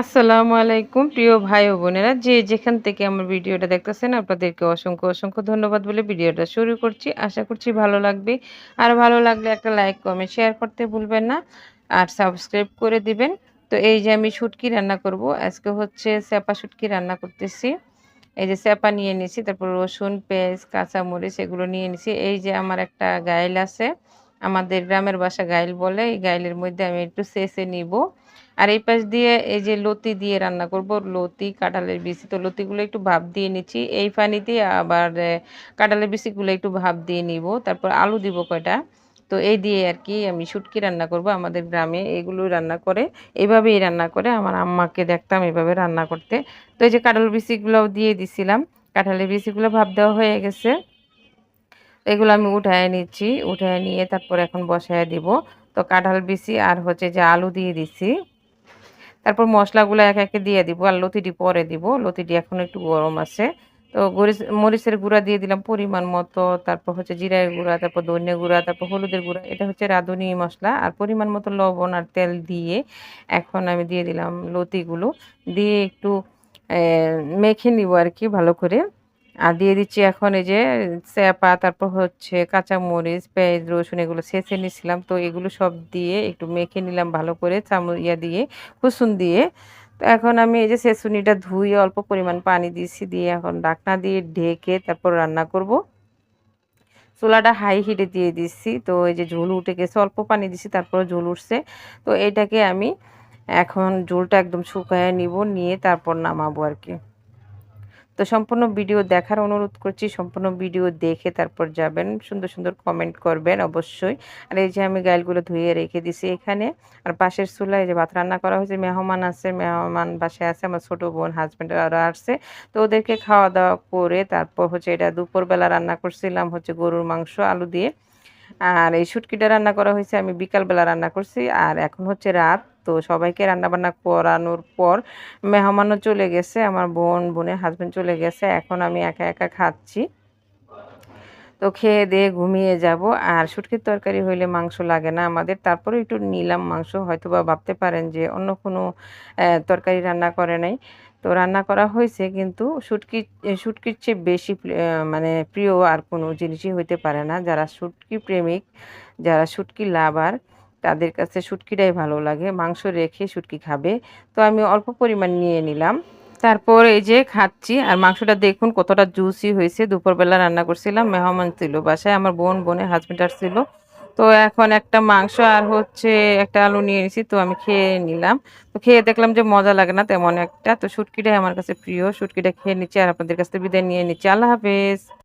আসসালামু আলাইকুম, প্রিয় ভাই ও বোনেরা। যে যেখান থেকে আমার ভিডিওটা দেখতেছেন, আপনাদেরকে অসংখ্য অসংখ্য ধন্যবাদ বলে ভিডিওটা শুরু করছি। আশা করছি ভালো লাগবে। আর ভালো লাগলে একটা লাইক, কমেন্ট, শেয়ার করতে ভুলবেন না আর সাবস্ক্রাইব করে দিবেন। তো এই যে আমি শুটকি রান্না করব। আজকে হচ্ছে স্যাপা শুটকি রান্না করতেছি। এই যে স্যাপা নিয়ে নিছি, তারপর রসুন, পেঁয়াজ, কাঁচামরিচ এগুলো নিয়ে নিছি। এই যে আমার একটা গাইল আছে। আমাদের গ্রামের বাসা গাইল বলে, এই গাইলের মধ্যে আমি একটু সেসে নিব। আর এই পাশ দিয়ে এই যে লতি দিয়ে রান্না করব, লতি, কাঁঠালের বিচি, তো লতিগুলো একটু ভাপ দিয়ে নিচ্ছি। এই পানিতে আবার কাঁঠালের বিচিগুলো একটু ভাপ দিয়ে নিব। তারপর আলু দিব কয়টা, তো এই দিয়ে আর কি আমি শুটকি রান্না করব আমাদের গ্রামে। এগুলো রান্না করে এইভাবেই রান্না করে আমার আম্মাকে দেখতাম এভাবে রান্না করতে। তো এই যে কাঁঠাল বিচিগুলোও দিয়ে দিছিলাম। কাঁঠালের বিচিগুলো ভাপ দেওয়া হয়ে গেছে। এগুলো আমি উঠায় নিচ্ছি, উঠায় নিয়ে তারপর এখন বসায় দিব। তো কাঁঠাল বিচি আর হচ্ছে যে আলু দিয়ে দিছি। তারপর মশলাগুলো এক একে দিয়ে দিব আর লতিটি পরে দিব। লতিটি এখন একটু গরম আছে। তো মরিচের গুঁড়া দিয়ে দিলাম পরিমাণ মতো। তারপর হচ্ছে জিরার গুঁড়া, তারপর ধনিয়া গুঁড়া, তারপর হলুদের গুঁড়া। এটা হচ্ছে রাঁধুনি মশলা আর পরিমাণ মতো লবণ আর তেল দিয়ে এখন আমি দিয়ে দিলাম লতিগুলো। দিয়ে একটু মেখে নিব আর কি ভালো করে। আর দিয়ে দিচ্ছি এখন এই যে স্যাপা, তারপর হচ্ছে কাঁচামরিচ, পেঁয়াজ, রসুন, এগুলো ছেঁচে নিয়েছিলাম। তো এগুলো সব দিয়ে একটু মেখে নিলাম ভালো করে, চামচ ইয়া দিয়ে কুসুন দিয়ে। তো এখন আমি এই যে ছেঁচুনিটা ধুয়ে অল্প পরিমাণ পানি দিয়েছি, দিয়ে এখন ডাকনা দিয়ে ঢেকে তারপর রান্না করব। চুলাটা হাই হিটে দিয়ে দিচ্ছি। তো এই যে ঝোল উঠে গেছে, অল্প পানি দিছি তারপর ঝোল উঠছে। তো এটাকে আমি এখন ঝোলটা একদম শুকায় নিব, নিয়ে তারপর নামাবো আর কি। তো সম্পূর্ণ ভিডিও দেখার অনুরোধ করছি, সম্পূর্ণ ভিডিও দেখে তারপর যাবেন, সুন্দর সুন্দর কমেন্ট করবেন অবশ্যই। আর এই যে আমি গাইলগুলো ধুয়ে রেখে দিছি এখানে, আর পাশের চুলায় যে ভাত রান্না করা হয়েছে, মেহমান আছে, মেহমান বাসায় আছে, আমার ছোটো বোন হাজব্যান্ড আরও আসছে। তো ওদেরকে খাওয়া দাওয়া করে তারপর হচ্ছে এটা দুপুরবেলা রান্না করছিলাম হচ্ছে গরুর মাংস, আলু দিয়ে। আর এই শুটকিটা রান্না করা হয়েছে, আমি বিকালবেলা রান্না করছি। আর এখন হচ্ছে রাত তো সবাইকে রান্নাবান্না করানোর পর মেহমানও চলে গেছে, আমার বোন, বোনের হাজব্যান্ড চলে গেছে, এখন আমি একা একা খাচ্ছি। তো খেয়ে দিয়ে ঘুমিয়ে যাব, আর শুটকির তরকারি হইলে মাংস লাগে না আমাদের তারপরে একটু নিলাম মাংস হয়তো বা ভাবতে পারেন যে অন্য কোনো তরকারি রান্না করে নাই। তো রান্না করা হয়েছে, কিন্তু শুটকি শুটকির চেয়ে বেশি মানে প্রিয় আর কোনো জিনিসই হইতে পারে না। যারা শুটকি প্রেমিক, যারা শুটকি লাভার তাদের কাছে শুটকিটাই ভালো লাগে, মাংস রেখে শুটকি খাবে। তো আমি অল্প পরিমাণ নিয়ে নিলাম। তারপর এই যে খাচ্ছি, আর মাংসটা দেখুন কতটা জুসি হয়েছে। দুপুরবেলা রান্না করছিলাম, মেহমান ছিল বাসায়, আমার বোন, বোনের হাজব্যান্ড আসছিল তো এখন একটা মাংস আর হচ্ছে একটা আলু নিয়ে নিছি তো আমি খেয়ে নিলাম। তো খেয়ে দেখলাম যে মজা লাগে না তেমন একটা। তো শুটকিটাই আমার কাছে প্রিয়, শুটকিটা খেয়ে নিচ্ছি আর আপনাদের কাছে বিদায় নিয়ে নিচ্ছি। আল্লাহ হাফেজ।